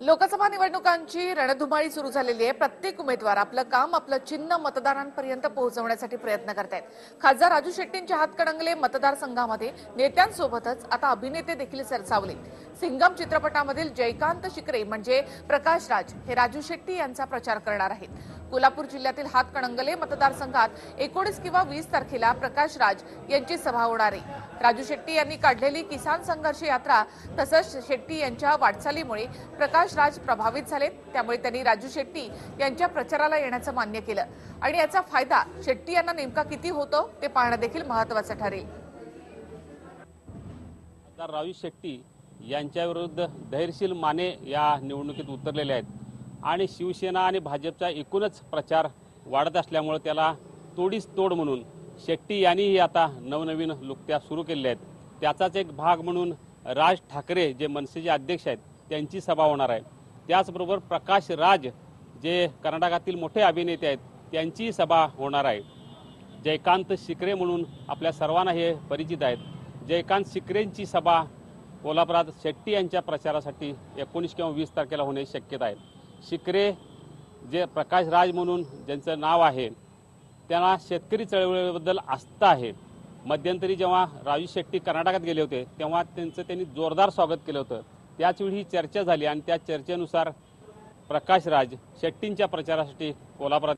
लोकसभा निवडणुकांची रणधुमाळी सुरू झालेली आहे. प्रत्येक उमेदवार आपलं काम आपलं चिन्ह मतदारांपर्यंत पोहोचवण्यासाठी प्रयत्न करतायत. खासदार राजू शेट्टींच्या हातकडंगले मतदारसंघामध्ये नेत्यांसोबतच आता अभिनेते देखील सरसावले सिंगम चित्रपटामधील जयकांत शिकरे म्हणजे प्रकाश राज हे राजू शेट्टी यांचा प्रचार करणार आहेत. कोल्हापूर जिल्ह्यातील हातकणंगले मतदारसंघात एकोणीस किंवा वीस तारखेला प्रकाश राज यांची सभा होणार आहे. राजू शेट्टी यांनी काढलेली किसान संघर्ष यात्रा तसंच शेट्टी यांच्या वाटचालीमुळे प्रकाश राज प्रभावित झालेत. त्यामुळे त्यांनी राजू शेट्टी यांच्या प्रचाराला येण्याचं मान्य केलं. आणि याचा फायदा शेट्टी यांना नेमका किती होतो ते पाहणं देखील महत्वाचं ठरेल. राजू शेट्टी यांच्याविरुद्ध धैर्यशील माने या निवडणुकीत उतरलेले आहेत. आणि शिवसेना आणि भाजपचा एकूणच प्रचार वाढत असल्यामुळे त्याला तोडीस तोड म्हणून शेट्टी यांनीही आता नवनवीन लुकत्या सुरू केलेल्या आहेत. त्याचाच एक भाग म्हणून राज ठाकरे जे मनसेचे अध्यक्ष आहेत त्यांची सभा होणार आहे. त्याचबरोबर प्रकाश राज जे कर्नाटकातील मोठे अभिनेते आहेत त्यांची सभा होणार आहे. जयकांत शिकरे म्हणून आपल्या सर्वांना हे परिचित आहेत. जयकांत शिकरेंची सभा कोल्हापुरात शेट्टी यांच्या प्रचारासाठी एकोणीस किंवा वीस तारखेला होण्याची शक्यता आहे. शिकरे जे प्रकाश राज म्हणून ज्यांचं नाव आहे त्यांना शेतकरी चळवळीबद्दल आस्था आहे. मध्यंतरी जेव्हा राजू शेट्टी कर्नाटकात गेले होते तेव्हा त्यांचं त्यांनी जोरदार स्वागत केलं होतं. त्याचवेळी ही चर्चा झाली आणि त्या चर्चेनुसार प्रकाश राज शेट्टींच्या प्रचारासाठी कोल्हापुरात